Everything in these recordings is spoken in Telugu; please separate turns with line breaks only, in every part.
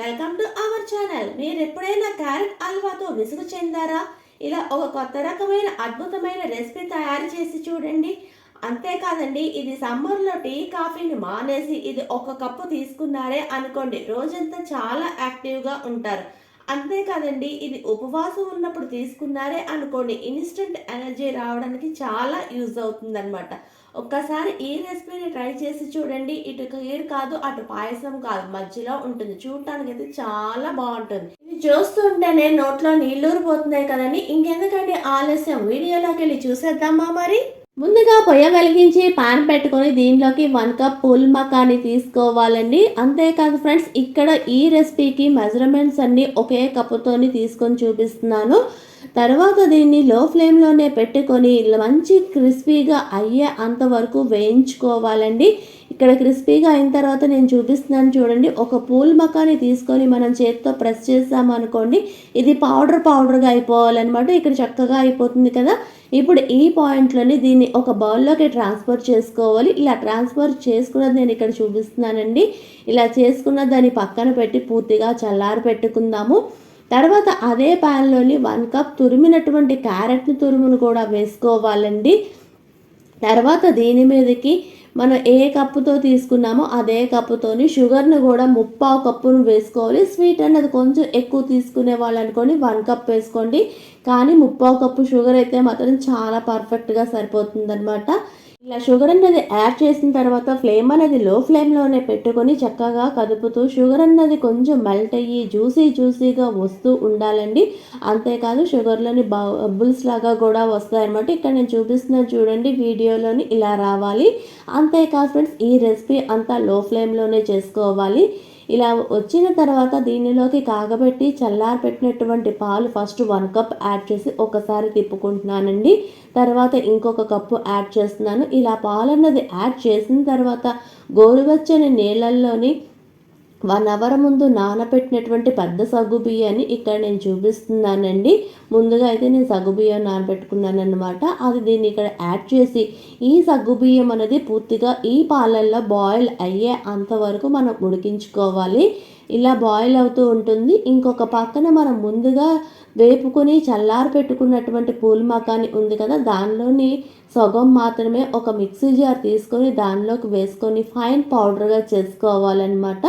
వెల్కమ్ టు అవర్ ఛానల్ మీరు ఎప్పుడైనా క్యారెట్ హల్వాతో విసుగు చెందారా? ఇలా ఒక కొత్త రకమైన అద్భుతమైన రెసిపీ తయారు చేసి చూడండి. అంతేకాదండి ఇది సమ్మర్లో టీ కాఫీని మానేసి ఇది ఒక కప్పు తీసుకున్నారే అనుకోండి. రోజంతా చాలా యాక్టివ్గా ఉంటారు. అంతేకాదండి ఇది ఉపవాసం ఉన్నప్పుడు తీసుకున్నారే అనుకోండి ఇన్స్టెంట్ ఎనర్జీ రావడానికి చాలా యూజ్ అవుతుందన్నమాట. ఒక్కసారి ఈ రెసిపీని ట్రై చేసి చూడండి ఇటు కీర్ కాదు అటు పాయసం కాదు మధ్యలో ఉంటుంది. చూడటానికి అయితే చాలా బాగుంటుంది. ఇది చూస్తుంటేనే నోట్లో నీళ్ళూరిపోతున్నాయి కదండి. ఇంకెందుకంటే ఆలస్యం? వీడియోలోకి వెళ్ళి చూసేద్దామా మరి? పొయ్య వెలిగించి పాన్ పెట్టుకొని దీనిలోకి వన్ కప్ పూల్ మకాని తీసుకోవాలండి. అంతేకాదు ఫ్రెండ్స్ ఇక్కడ ఈ రెసిపీకి మెజర్మెంట్స్ అన్ని ఒకే కప్పుతోని తీసుకొని చూపిస్తున్నాను. తర్వాత దీన్ని లో ఫ్లేమ్లోనే పెట్టుకొని మంచి క్రిస్పీగా అయ్యే అంతవరకు వేయించుకోవాలండి. ఇక్కడ క్రిస్పీగా అయిన తర్వాత నేను చూపిస్తున్నాను చూడండి. ఒక పూల్ మకాని తీసుకొని మనం చేతితో ప్రెస్ చేసామనుకోండి ఇది పౌడర్ పౌడర్గా అయిపోవాలన్నమాట. ఇక్కడ చక్కగా అయిపోతుంది కదా. ఇప్పుడు ఈ పాయింట్లోని దీన్ని ఒక బౌల్లోకి ట్రాన్స్ఫర్ చేసుకోవాలి. ఇలా ట్రాన్స్ఫర్ చేసుకున్నది నేను ఇక్కడ చూపిస్తున్నానండి. ఇలా చేసుకున్న దాన్ని పక్కన పెట్టి పూర్తిగా చల్లారి పెట్టుకుందాము. తర్వాత అదే ప్యాన్లోని వన్ కప్ తురిమినటువంటి క్యారెట్ని తురుమును కూడా వేసుకోవాలండి. తర్వాత దీని మీదకి మనం ఏ కప్పుతో తీసుకున్నామో అదే కప్పుతోని షుగర్ని కూడా ముప్పావు కప్పును వేసుకోవాలి. స్వీట్ అన్నది కొంచెం ఎక్కువ తీసుకునే వాళ్ళు అనుకోండి వన్ కప్ వేసుకోండి. కానీ ముప్పావు కప్పు షుగర్ అయితే మాత్రం చాలా పర్ఫెక్ట్గా సరిపోతుంది అనమాట ఇలా షుగర్ అనేది యాడ్ చేసిన తర్వాత ఫ్లేమ్ అనేది లో ఫ్లేమ్లోనే పెట్టుకొని చక్కగా కదుపుతూ షుగర్ అన్నది కొంచెం మెల్ట్ అయ్యి జ్యూసీ జ్యూసీగా వస్తూ ఉండాలండి. అంతేకాదు షుగర్లోని బబుల్స్ లాగా కూడా వస్తాయన్నమాట. ఇక్కడ నేను చూపిస్తున్నాను చూడండి వీడియోలోని ఇలా రావాలి. అంతేకాదు ఫ్రెండ్స్ ఈ రెసిపీ అంతా లో ఫ్లేమ్లోనే చేసుకోవాలి. ఇలా వచ్చిన తర్వాత దీనిలోకి కాగబెట్టి చల్లారి పెట్టినటువంటి పాలు ఫస్ట్ వన్ కప్ యాడ్ చేసి ఒకసారి తిప్పుకుంటున్నానండి. తర్వాత ఇంకొక కప్పు యాడ్ చేస్తున్నాను. ఇలా పాలు అన్నది యాడ్ చేసిన తర్వాత గోరువెచ్చని నీళ్ళల్లోని వన్ అవర్ ముందు నానబెట్టినటువంటి పెద్ద సగ్గు బియ్యాన్ని ఇక్కడ నేను చూపిస్తున్నానండి. ముందుగా అయితే నేను సగ్గు బియ్యం నానబెట్టుకున్నాను అనమాట అది దీన్ని ఇక్కడ యాడ్ చేసి ఈ సగ్గు బియ్యం అనేది పూర్తిగా ఈ పాలల్లో బాయిల్ అయ్యే అంతవరకు మనం ఉడికించుకోవాలి. ఇలా బాయిల్ అవుతూ ఉంటుంది. ఇంకొక పక్కన మనం ముందుగా వేపుకొని చల్లారి పెట్టుకున్నటువంటి పూల్ మకాని ఉంది కదా దానిలోని సగం మాత్రమే ఒక మిక్సీ జార్ తీసుకొని దానిలోకి వేసుకొని ఫైన్ పౌడర్గా చేసుకోవాలన్నమాట.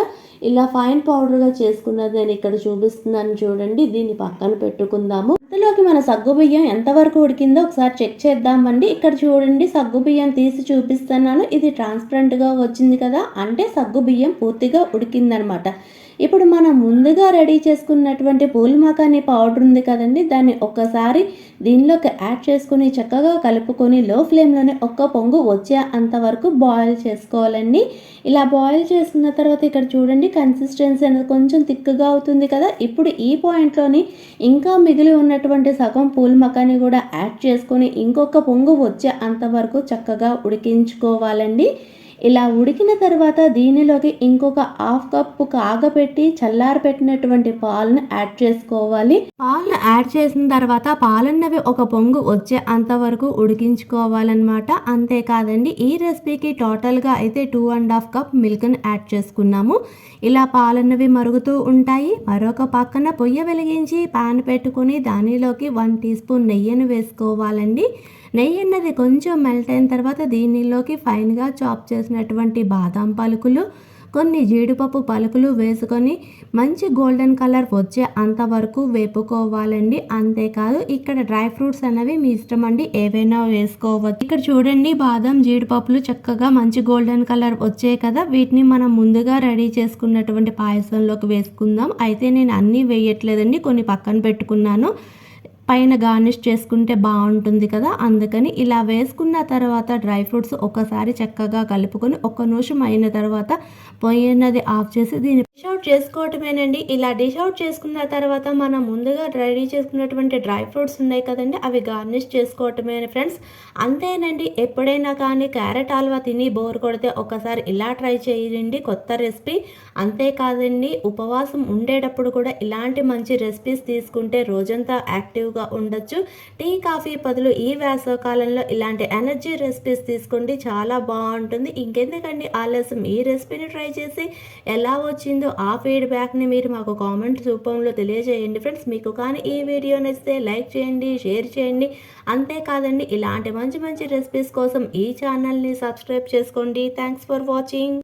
ఇలా ఫైన్ పౌడర్గా చేసుకున్నది నేను ఇక్కడ చూపిస్తున్నాను చూడండి దీన్ని పక్కన పెట్టుకుందాము. అందులోకి మన సగ్గు బియ్యం ఎంతవరకు ఉడికిందో ఒకసారి చెక్ చేద్దామండి. ఇక్కడ చూడండి సగ్గు బియ్యం తీసి చూపిస్తున్నాను. ఇది ట్రాన్స్పరెంట్గా వచ్చింది కదా అంటే సగ్గు బియ్యం పూర్తిగా ఉడికిందనమాట ఇప్పుడు మనం ముందుగా రెడీ చేసుకున్నటువంటి పూల్ మకాని పౌడర్ ఉంది కదండి దాన్ని ఒక్కసారి దీనిలోకి యాడ్ చేసుకుని చక్కగా కలుపుకొని లో ఫ్లేమ్లోనే ఒక్క పొంగు వచ్చే అంతవరకు బాయిల్ చేసుకోవాలండి. ఇలా బాయిల్ చేసుకున్న తర్వాత ఇక్కడ చూడండి కన్సిస్టెన్సీ అనేది కొంచెం తిక్కుగా అవుతుంది కదా. ఇప్పుడు ఈ పాయింట్లోని ఇంకా మిగిలి ఉన్నటువంటి సగం పూల్ మకాని కూడా యాడ్ చేసుకొని ఇంకొక పొంగు వచ్చే అంతవరకు చక్కగా ఉడికించుకోవాలండి. ఇలా ఉడికిన తర్వాత దీనిలోకి ఇంకొక హాఫ్ కప్పు కాగపెట్టి చల్లారి పెట్టినటువంటి పాలను యాడ్ చేసుకోవాలి. పాలను యాడ్ చేసిన తర్వాత పాలన్నవి ఒక పొంగు వచ్చే అంతవరకు ఉడికించుకోవాలన్నమాట. అంతేకాదండి ఈ రెసిపీకి టోటల్గా అయితే టూ అండ్ హాఫ్ కప్ మిల్క్ని యాడ్ చేసుకున్నాము. ఇలా పాలన్నవి మరుగుతూ ఉంటాయి. మరొక పక్కన పొయ్యి వెలిగించి పాన్ పెట్టుకొని దానిలోకి వన్ టీ స్పూన్ నెయ్యిని వేసుకోవాలండి. నెయ్యి అన్నది కొంచెం మెల్ట్ అయిన తర్వాత దీనిలోకి ఫైన్గా చాప్ చేసినటువంటి బాదం పలుకులు కొన్ని జీడిపప్పు పలుకులు వేసుకొని మంచి గోల్డెన్ కలర్ వచ్చే అంతవరకు వేపుకోవాలండి. అంతేకాదు ఇక్కడ డ్రై ఫ్రూట్స్ అనేవి మీ ఇష్టం అండి ఏవైనా వేసుకోవచ్చు. ఇక్కడ చూడండి బాదం జీడిపప్పులు చక్కగా మంచి గోల్డెన్ కలర్ వచ్చాయి కదా. వీటిని మనం ముందుగా రెడీ చేసుకున్నటువంటి పాయసంలోకి వేసుకుందాం. అయితే నేను అన్నీ వేయట్లేదండి కొన్ని పక్కన పెట్టుకున్నాను. పైన గార్నిష్ చేసుకుంటే బాగుంటుంది కదా? అందుకని ఇలా వేసుకున్న తర్వాత డ్రై ఫ్రూట్స్ ఒకసారి చక్కగా కలుపుకొని ఒక నిమిషం అయిన తర్వాత పొయ్యినది ఆఫ్ చేసి దీన్ని డిష్ అవుట్ చేసుకోవటమేనండి. ఇలా డిష్ అవుట్ చేసుకున్న తర్వాత మనం ముందుగా రెడీ చేసుకున్నటువంటి డ్రై ఫ్రూట్స్ ఉన్నాయి కదండి అవి గార్నిష్ చేసుకోవటమే ఫ్రెండ్స్. అంతేనండి. ఎప్పుడైనా కానీ క్యారెట్ హల్వా తిని బోర్ కొడితే ఒకసారి ఇలా ట్రై చేయండి. కొత్త రెసిపీ. అంతేకాదండి. ఉపవాసం ఉండేటప్పుడు కూడా ఇలాంటి మంచి రెసిపీస్ తీసుకుంటే రోజంతా యాక్టివ్గా ఎనర్జెటిక్గా ఉండొచ్చు. టీ కాఫీ బదులు ఈ వేసవకాలంలో ఇలాంటి ఎనర్జీ రెసిపీస్ తీసుకోండి. చాలా బాగుంటుంది. ఇంకెందుకండి ఆలస్యం? ఈ రెసిపీని ట్రై చేసి ఎలా వచ్చిందో ఆ ఫీడ్బ్యాక్ని మీరు మాకు కామెంట్ రూపంలో తెలియజేయండి ఫ్రెండ్స్. మీకు కానీ ఈ వీడియో నచ్చితే లైక్ చేయండి షేర్ చేయండి. అంతేకాదండి ఇలాంటి మంచి మంచి రెసిపీస్ కోసం ఈ ఛానల్ని సబ్స్క్రైబ్ చేసుకోండి. Thanks for watching.